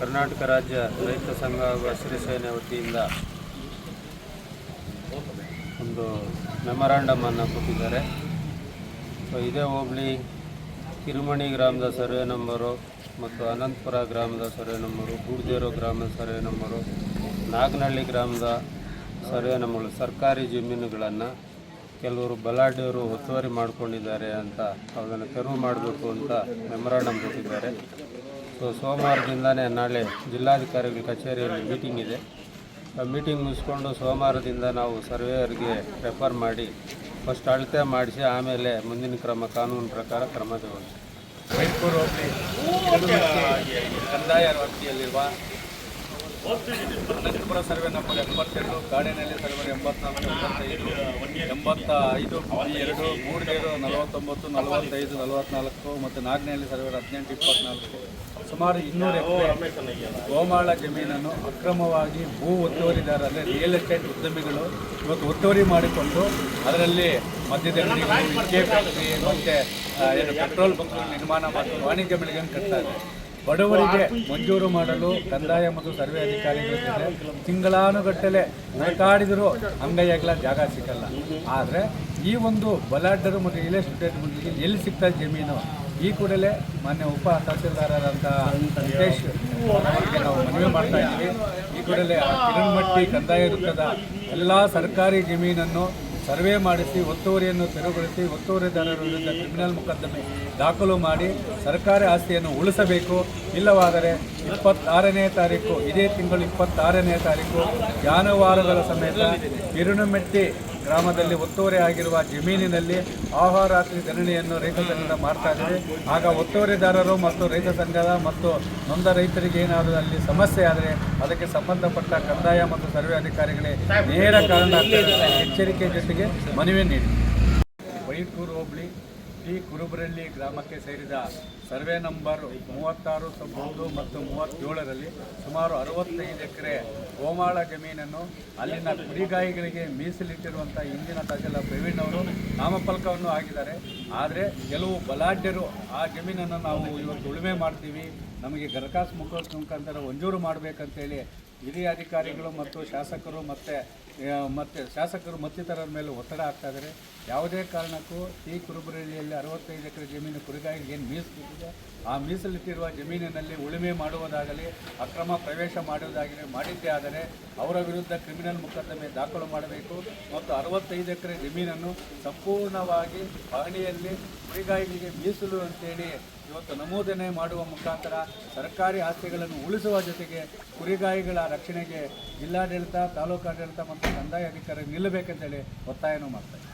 ಕರ್ನಾಟಕ ರಾಜ್ಯ ರೈತ ಸಂಘ ಹಾಗೂ ಸೇನೆ ವತಿಯಿಂದ ಒಂದು ಮೆಮೊರಾಂಡಮನ್ನು ಕೊಟ್ಟಿದ್ದಾರೆ. ಸೊ ಇದೇ ಹೋಬಳಿ ಕಿರುಮಣಿ ಗ್ರಾಮದ ಸರ್ವೆ ನಂಬರು ಮತ್ತು ಅನಂತಪುರ ಗ್ರಾಮದ ಸರ್ವೆ ನಂಬರು, ಗೂಡ್ದೇರು ಗ್ರಾಮದ ಸರ್ವೆ ನಂಬರು, ನಾಗನಹಳ್ಳಿ ಗ್ರಾಮದ ಸರ್ವೆ ನಂಬರು, ಸರ್ಕಾರಿ ಜಮೀನುಗಳನ್ನು ಕೆಲವರು ಬಲಾಢ್ಯರು ಒತ್ತುವರಿ ಮಾಡಿಕೊಂಡಿದ್ದಾರೆ ಅಂತ ಅದನ್ನು ತೆರವು ಮಾಡಬೇಕು ಅಂತ ಮೆಮೊರಾಂಡಮ್ ಕೊಟ್ಟಿದ್ದಾರೆ. ಸೊ ಸೋಮವಾರದಿಂದಲೇ ನಾಳೆ ಜಿಲ್ಲಾಧಿಕಾರಿಗಳ ಕಚೇರಿಯಲ್ಲಿ ಮೀಟಿಂಗ್ ಇದೆ. ಆ ಮೀಟಿಂಗ್ ಮುಗಿಸ್ಕೊಂಡು ಸೋಮವಾರದಿಂದ ನಾವು ಸರ್ವೇಯರ್ಗೆ ರೆಫರ್ ಮಾಡಿ ಫಸ್ಟ್ ಅಳತೆ ಮಾಡಿಸಿ ಆಮೇಲೆ ಮುಂದಿನ ಕ್ರಮ ಕಾನೂನು ಪ್ರಕಾರ ಕ್ರಮ ಮೈಸೂರು ಕಿರುಮಟ್ಟಿ ಕಂದಾಯ ವ್ಯಾಪ್ತಿಯಲ್ಲಿರುವ ಅನಂತಪುರ ಸರ್ವೆ ನಂಬರ್ ಎಂಬತ್ತೆರಡು ಗಾಡಿನಲ್ಲಿ ಸರ್ವೆ ಎಂಬತ್ನಾಲ್ಕು, ಎಂಬತ್ತೈದು ಎಂಬತ್ತ ಐದು ಎರಡು ಮೂಡಿದೇರು ನಲವತ್ತೊಂಬತ್ತು, ನಲವತ್ತೈದು, ನಲವತ್ನಾಲ್ಕು ಮತ್ತು ನಾಲ್ಕನೆಯಲ್ಲಿ ಸರ್ವೆ ಹದಿನೆಂಟು, ಇಪ್ಪತ್ನಾಲ್ಕು. ಸುಮಾರು ಇನ್ನೂರ ಗೋಮಾಳ ಜಮೀನನ್ನು ಅಕ್ರಮವಾಗಿ ಭೂ ಒತ್ತುವರಿದಾರರಲ್ಲಿ ರಿಯಲ್ ಎಸ್ಟೇಟ್ ಉದ್ಯಮಿಗಳು ಇವತ್ತು ಒತ್ತುವರಿ ಮಾಡಿಕೊಂಡು ಅದರಲ್ಲಿ ಮಧ್ಯದಲ್ಲಿ ಫ್ಯಾಕ್ಟ್ರಿ ಮತ್ತು ಏನು ಪೆಟ್ರೋಲ್ ಬಂಕ್ಗಳು ನಿರ್ಮಾಣ ಮಾಡಿ ವಾಣಿಜ್ಯ ಬೆಳೆಗಳನ್ನು ಕಟ್ತಾ ಇದ್ದಾರೆ. ಬಡವರಿಗೆ ಮಂಜೂರು ಮಾಡಲು ಕಂದಾಯ ಮತ್ತು ಸರ್ವೆ ಅಧಿಕಾರಿಗಳ ತಿಂಗಳಾನುಗಟ್ಟಲೆ ಮಾತಾಡಿದರು ಅಂಗೈಯಾಗಲ ಜಾಗ ಸಿಗಲ್ಲ. ಆದರೆ ಈ ಒಂದು ಬಲಾಢ್ಯರು ಮತ್ತು ರಿಯಲ್ ಎಸ್ಟೇಟ್ ಮಂದಿಗೆ ಎಲ್ಲಿ ಸಿಗ್ತಾ ಜಮೀನು? ಈ ಕೂಡಲೇ ಮಾನ್ಯ ಉಪ ತಹಸೀಲ್ದಾರರಾದಂಥ ವೆಂಕಟೇಶ್ ಅವರಿಗೆ ನಾವು ಮನವಿ ಮಾಡ್ತಾ ಇದ್ದೀವಿ. ಈ ಕೂಡಲೇ ಕಿರಣ್ಮಟ್ಟಿ ಕಂದಾಯ ವೃತ್ತದ ಎಲ್ಲ ಸರ್ಕಾರಿ ಜಮೀನನ್ನು ಸರ್ವೆ ಮಾಡಿಸಿ, ಒತ್ತುವರಿಯನ್ನು ತೆರವುಗೊಳಿಸಿ, ಒತ್ತುವರಿದಾರರ ವಿರುದ್ಧ ಕ್ರಿಮಿನಲ್ ಮೊಕದ್ದಮೆ ದಾಖಲು ಮಾಡಿ ಸರ್ಕಾರಿ ಆಸ್ತಿಯನ್ನು ಉಳಿಸಬೇಕು. ಇಲ್ಲವಾದರೆ ಇಪ್ಪತ್ತಾರನೇ ತಾರೀಕು, ಇದೇ ತಿಂಗಳು ಇಪ್ಪತ್ತಾರನೇ ತಾರೀಕು, ಜಾನುವಾರುಗಳ ಸಮೇತ ಕಿರುಣಮೆಟ್ಟಿ ಗ್ರಾಮದಲ್ಲಿ ಒತ್ತುವರಿ ಆಗಿರುವ ಜಮೀನಿನಲ್ಲಿ ಆಹಾರಾತ್ರಿ ಧರಣಿಯನ್ನು ರೈತ ಸಂಘದ ಮಾಡ್ತಾ ಇದ್ದೀವಿ ಆಗ ಒತ್ತುವರಿದಾರರು ಮತ್ತು ರೈತ ಸಂಘದ ಮತ್ತು ನೊಂದ ರೈತರಿಗೆ ಏನಾದರೂ ಅಲ್ಲಿ ಸಮಸ್ಯೆ ಆದರೆ ಅದಕ್ಕೆ ಸಂಬಂಧಪಟ್ಟ ಕಂದಾಯ ಮತ್ತು ಸರ್ವೆ ಅಧಿಕಾರಿಗಳೇ ನೇರ ಕಾರಣ ಎಚ್ಚರಿಕೆ ಜೊತೆಗೆ ಮನವಿ ನೀಡಿ ಮೈಸೂರು ಹೋಬಳಿ ಟಿ ಕುರುಬರಳ್ಳಿ ಗ್ರಾಮಕ್ಕೆ ಸೇರಿದ ಸರ್ವೆ ನಂಬರ್ ಮೂವತ್ತಾರು, ತೊಂಬತ್ತು ಮತ್ತು ಮೂವತ್ತೇಳರಲ್ಲಿ ಸುಮಾರು ಅರವತ್ತೈದು ಎಕರೆ ಗೋಮಾಳ ಜಮೀನನ್ನು ಅಲ್ಲಿನ ಕುರಿಗಾಯಿಗಳಿಗೆ ಮೀಸಲಿಟ್ಟಿರುವಂಥ ಹಿಂದಿನ ತಜಲ ಪ್ರವೀಣ್ ಅವರು ನಾಮಫಲಕವನ್ನು ಹಾಕಿದ್ದಾರೆ. ಆದರೆ ಕೆಲವು ಬಲಾಢ್ಯರು ಆ ಜಮೀನನ್ನು ನಾವು ಇವತ್ತು ಉಳುಮೆ ಮಾಡ್ತೀವಿ. ನಮಗೆ ಗರಕಾಸ್ ಮುಖ ಮುಖಾಂತರ ಮಂಜೂರು ಮಾಡಬೇಕಂತೇಳಿ ಹಿರಿಯ ಅಧಿಕಾರಿಗಳು ಮತ್ತು ಶಾಸಕರು ಮತ್ತು ಮತ್ತು ಶಾಸಕರು ಮತ್ತಿತರರ ಮೇಲೆ ಒತ್ತಡ ಆಗ್ತಾ ಇದ್ದಾರೆ. ಯಾವುದೇ ಕಾರಣಕ್ಕೂ ಈ ಕುರುಬರಳ್ಳಿಯಲ್ಲಿ ಅರವತ್ತೈದು ಎಕರೆ ಜಮೀನು ಕುರಿಗಾಗಿ ಏನು ಮೀಸಲಿಟ್ಟಿದೆ ಆ ಮೀಸಲಿಟ್ಟಿರುವ ಜಮೀನಿನಲ್ಲಿ ಉಳುಮೆ ಮಾಡುವುದಾಗಲಿ, ಅಕ್ರಮ ಪ್ರವೇಶ ಮಾಡುವುದಾಗಲಿ ಮಾಡಿದ್ದೇ ಆದರೆ ಅವರ ವಿರುದ್ಧ ಕ್ರಿಮಿನಲ್ ಮೊಕದ್ದಮೆ ದಾಖಲು ಮಾಡಬೇಕು ಮತ್ತು ಅರವತ್ತೈದು ಎಕರೆ ಜಮೀನನ್ನು ಸಂಪೂರ್ಣವಾಗಿ ಪಹಣಿಯಲ್ಲಿ ಕುರಿಗಾಯಿಗಳಿಗೆ ಮೀಸಲು ಅಂತೇಳಿ ಇವತ್ತು ನಮೂದನೆ ಮಾಡುವ ಮುಖಾಂತರ ಸರ್ಕಾರಿ ಆಸ್ತಿಗಳನ್ನು ಉಳಿಸುವ ಜೊತೆಗೆ ಕುರಿಗಾಯಿಗಳ ರಕ್ಷಣೆಗೆ ಜಿಲ್ಲಾಡಳಿತ, ತಾಲೂಕಾಡಳಿತ ಮತ್ತು ಕಂದಾಯ ಅಧಿಕಾರಿ ನಿಲ್ಲಬೇಕಂತೇಳಿ ಒತ್ತಾಯನೂ ಮಾಡ್ತಾರೆ